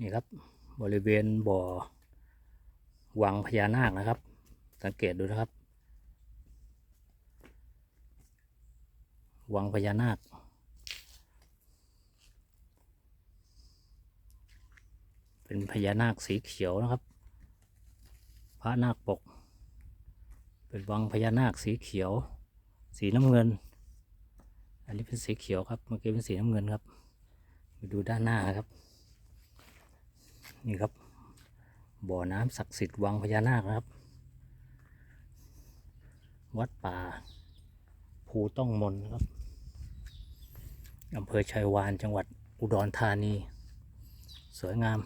นี่ครับ บริเวณบ่อ วังพญานาคนะครับ สังเกตดูนะครับ วังพญานาค เป็นพญานาคสีเขียวนะครับ พระนาคปก เป็นวังพญานาคสีเขียว สีน้ำเงิน อันนี้เป็นสีเขียวครับ เมื่อกี้เป็นสีน้ำเงินครับ ไปดูด้านหน้าครับ นี่ครับ บ่อน้ำศักดิ์สิทธิ์วังพญานาคนะครับ วัดป่า ภูต้องมนครับอำเภอชัยวานจังหวัดอุดรธานี สวยงาม